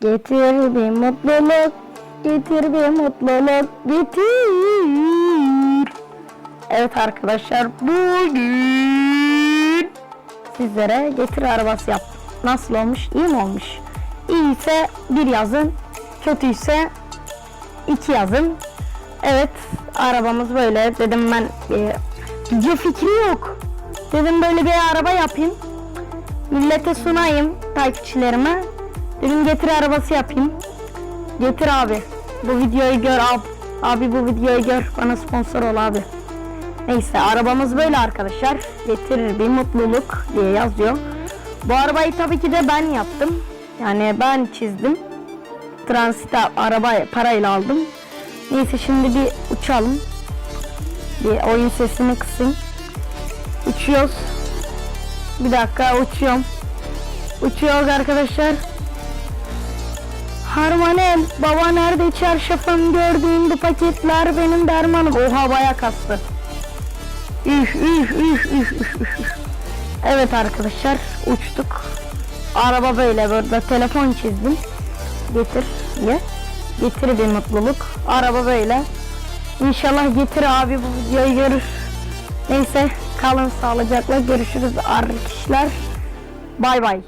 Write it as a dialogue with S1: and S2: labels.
S1: Getir bir mutluluk, getir bir mutluluk, getir. Evet arkadaşlar bugün sizlere getir arabası yaptım. Nasıl olmuş? İyi mi olmuş? İyiyse bir yazın, kötüyse iki yazın. Evet arabamız böyle dedim ben e, video fikri yok. Dedim böyle bir araba yapayım. Millete sunayım takipçilerime. Dedim getir arabası yapayım. Getir abi. Bu videoyu gör abi. Abi bu videoyu gör. Bana sponsor ol abi. Neyse arabamız böyle arkadaşlar. Getirir bir mutluluk diye yazıyor. Bu arabayı tabii ki de ben yaptım. Yani ben çizdim. Transit araba parayla aldım. Neyse şimdi bir uçalım. Bir oyun sesini kısın. Uçuyoruz. Bir dakika uçuyorum. Uçuyoruz arkadaşlar. Harmanım baba nerede çarşafım gördüğüm bu paketler benim dermanım. Oha baya kastı. Üf üf üf üf üf üf. Evet arkadaşlar uçtuk. Araba böyle burada telefon çizdim. Getir diye. Getir bir mutluluk. Araba böyle. İnşallah getir abi bu videoyu görür. Neyse kalın sağlıcakla görüşürüz arkadaşlar. Bay bay.